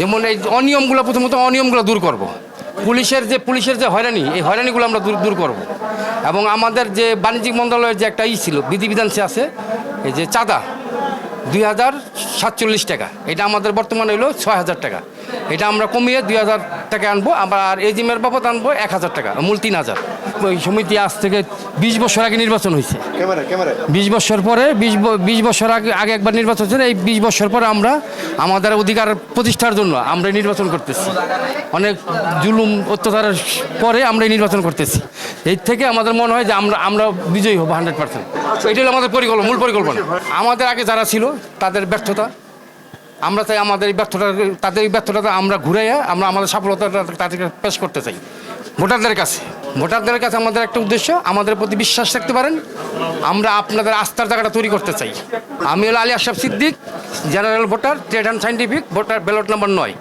যেমন এই অনিয়মগুলো প্রথমত অনিয়মগুলো দূর করব। পুলিশের যে পুলিশের যে হয়রানি, এই হয়রানিগুলো আমরা দূর দূর করব। এবং আমাদের যে বাণিজ্যিক মন্ত্রণালয়ের যে একটা ই ছিল, বিধিবিধান সে আছে, এই যে চাঁদা, দুই হাজার সাতচল্লিশ টাকা এটা আমাদের বর্তমানে হলো ছয় হাজার টাকা এটা আমরা কমিয়ে দুই হাজার টাকা আনব, আবার এজিমের বাবদ আনব এক হাজার টাকা, মূল তিন হাজার সমিতি আজ থেকে বিশ বছর আগে নির্বাচন হয়েছে। বিশ বছর পরে বিশ বছর আগে আগে একবার নির্বাচন হয়েছে এই বিশ বছর পরে আমরা আমাদের অধিকার প্রতিষ্ঠার জন্য আমরা নির্বাচন করতেছি। অনেক জুলুম অত্যাচারের পরে আমরা এই নির্বাচন করতেছি। এর থেকে আমাদের মনে হয় যে আমরা আমরা বিজয়ী হব হান্ড্রেড পার্সেন্ট। এটাই হলো আমাদের পরিকল্পনা মূল পরিকল্পনা। আমাদের আগে যারা ছিল তাদের ব্যর্থতা। আমরা চাই আমাদের এই ব্যর্থতা তাদের এই ব্যর্থতা আমরা ঘুরাইয়া আমরা আমাদের সফলতা তাদেরকে পেশ করতে চাই। ভোটারদের কাছে। ভোটারদের কাছে আমাদের একটা উদ্দেশ্য, আমাদের প্রতি বিশ্বাস রাখতে পারেন। আমরা আপনাদের আস্থার জায়গাটা তৈরি করতে চাই। আমি হলো Ali Ashraf Siddique, general voter, trade and scientific voter ballot number নয়।